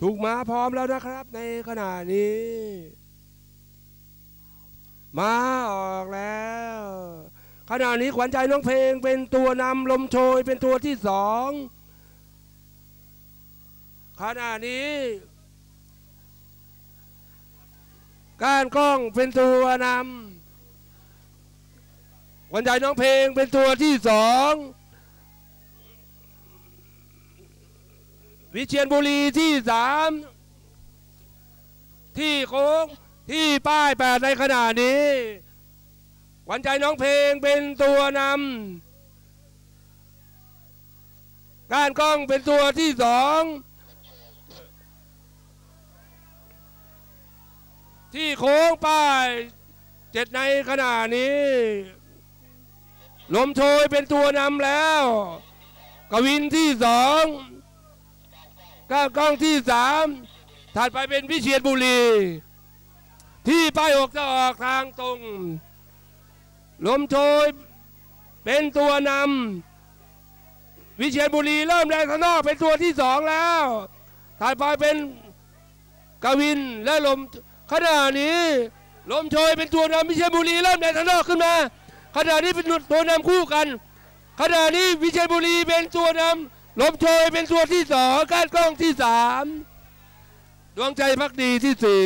ถูกมาพร้อมแล้วนะครับ ในขณะนี้มาออกแล้ว ขณะนี้ขวัญใจน้องเพลงเป็นตัวนำลมโชยเป็นตัวที่สองขณะนี้กานกล้องเป็นตัวนำขวัญใจน้องเพลงเป็นตัวที่สอง วิเชียนบุรีที่สามที่โค้งที่ป้ายแปดในขณะนี้ขวัญใจน้องเพลงเป็นตัวนำก้านกล้องเป็นตัวที่สองที่โค้งป้ายเจ็ดในขณะนี้ ลมโชยเป็นตัวนำแล้ว กวินที่สอง ก้าวกล้องที่สามถัดไปเป็นวิเชียรบุรี ที่ป้ายอกจะออกทางตรง ลมโชยเป็นตัวนำวิเชียรบุรีเริ่มแรงข้างนอกเป็นตัวที่สองแล้วถัดไปเป็นกวินและลมขณะนี้ลมโชยเป็นตัวนำวิเชียรบุรีเริ่มแรงข้างนอกขึ้นมาขณะนี้เป็นตัวนำคู่กันขณะนี้วิเชียรบุรีเป็นตัวนำ ลมโชยเป็นตัวที่สองก้านกล้องที่สามดวงใจพักดีที่สี่